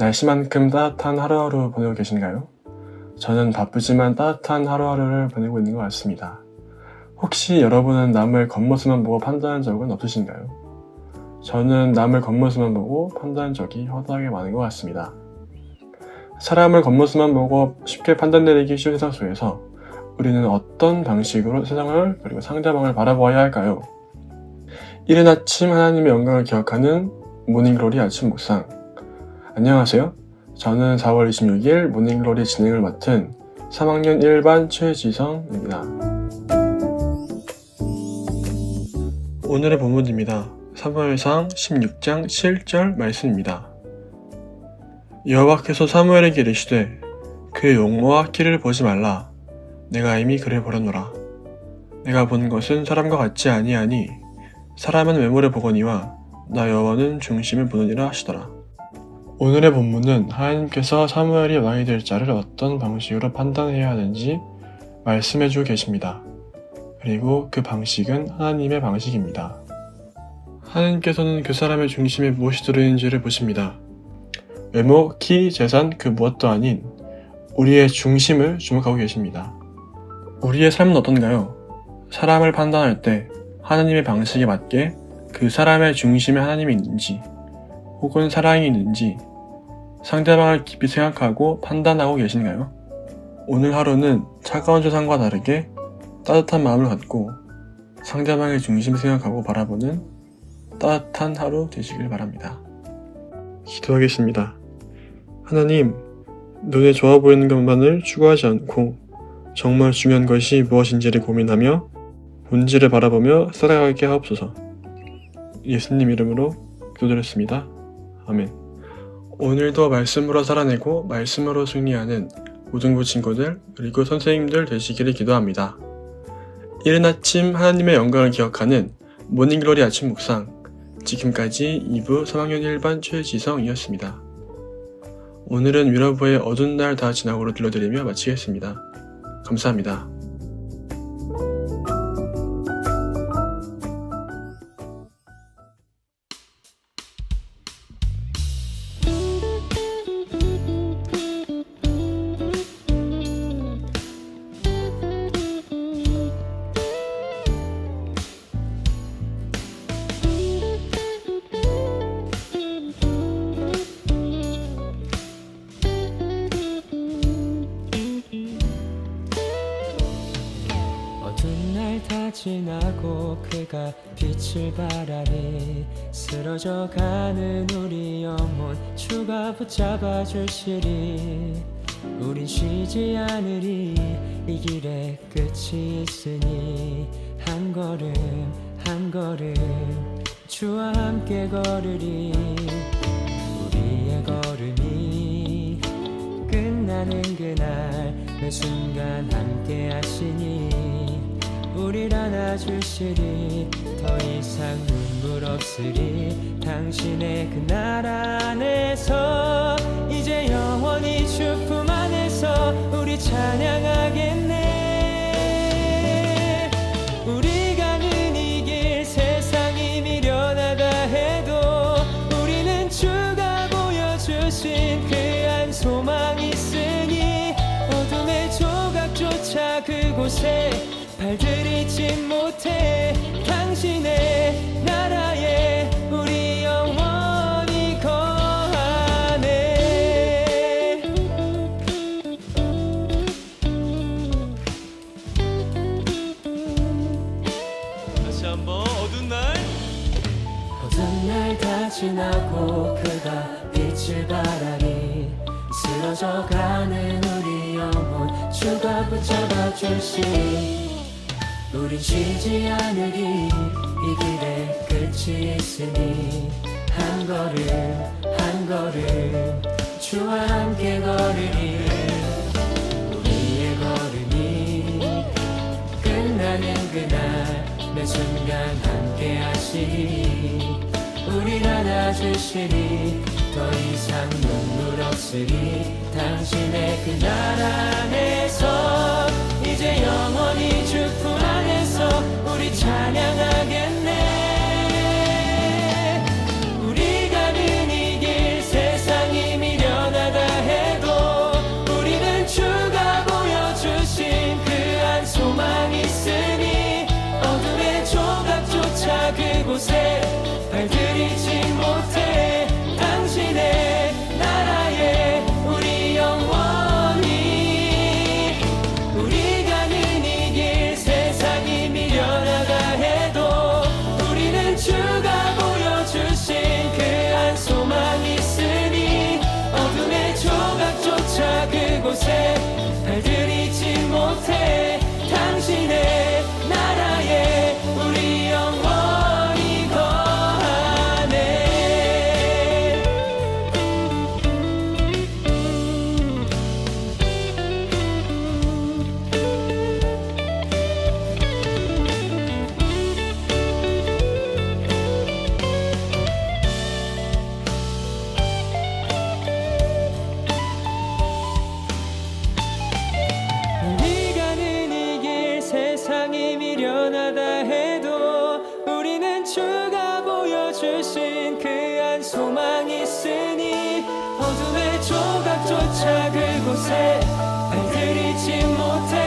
날씨만큼 따뜻한 하루하루 보내고 계신가요? 저는 바쁘지만 따뜻한 하루하루를 보내고 있는 것 같습니다. 혹시 여러분은 남을 겉모습만 보고 판단한 적은 없으신가요? 저는 남을 겉모습만 보고 판단한 적이 허다하게 많은 것 같습니다. 사람을 겉모습만 보고 쉽게 판단 내리기 쉬운 세상 속에서 우리는 어떤 방식으로 세상을 그리고 상대방을 바라보아야 할까요? 이른 아침 하나님의 영광을 기억하는 모닝글로리 아침 묵상 안녕하세요. 저는 4월 26일 모닝글로리 진행을 맡은 3학년 1반 최지성입니다. 오늘의 본문입니다. 사무엘상 16장 7절 말씀입니다. 여호와께서 사무엘에게 이르시되 그의 용모와 키를 보지 말라. 내가 이미 그를 버렸노라. 내가 본 것은 사람과 같지 아니하니 사람은 외모를 보거니와 나 여호와는 중심을 보느니라 하시더라. 오늘의 본문은 하나님께서 사무엘이 왕이 될 자를 어떤 방식으로 판단해야 하는지 말씀해 주고 계십니다. 그리고 그 방식은 하나님의 방식입니다. 하나님께서는 그 사람의 중심에 무엇이 들어있는지를 보십니다. 외모, 키, 재산 그 무엇도 아닌 우리의 중심을 주목하고 계십니다. 우리의 삶은 어떤가요? 사람을 판단할 때 하나님의 방식에 맞게 그 사람의 중심에 하나님이 있는지 혹은 사랑이 있는지 상대방을 깊이 생각하고 판단하고 계신가요? 오늘 하루는 차가운 세상과 다르게 따뜻한 마음을 갖고 상대방의 중심 생각하고 바라보는 따뜻한 하루 되시길 바랍니다. 기도하겠습니다. 하나님, 눈에 좋아 보이는 것만을 추구하지 않고 정말 중요한 것이 무엇인지를 고민하며 본질을 바라보며 살아가게 하옵소서. 예수님 이름으로 기도드렸습니다. 아멘. 오늘도 말씀으로 살아내고 말씀으로 승리하는 고등부 친구들 그리고 선생님들 되시기를 기도합니다. 이른 아침 하나님의 영광을 기억하는 모닝글로리 아침 묵상 지금까지 2부 3학년 1반 최지성이었습니다. 오늘은 위러브의 어두운 날 다 지나고로 들려드리며 마치겠습니다. 감사합니다. 그가 빛을 발하니 쓰러져 가는 우리 영혼 주가 붙잡아 주시리. 우린 쉬지 않으리. 이 길에 끝이 있으니 한 걸음 한 걸음 주와 함께 걸으리. 우리의 걸음이 끝나는 그날 매 순간 함께 하시니 우릴 안아주시리. 더 이상 눈물 없으리. 당신의 그날 안에서 이제 영원히 주 다시 한번 어두운 날. 어두운 날다 지나고 그가 빛을 발하니 쓰러져 가는 우리 영혼 주가 붙잡아 주시니. 우린 쉬지 않으리 이 길에 끝이 있으니. 한 걸음 한 걸음 주와 함께 걸으리 매 순간 함께 하시니 우릴 안아주시니 더 이상 눈물 없으리 당신의 그날 안에서 이제 영원히 주품 안에서 우리 찬양 그곳에 발들이지 못해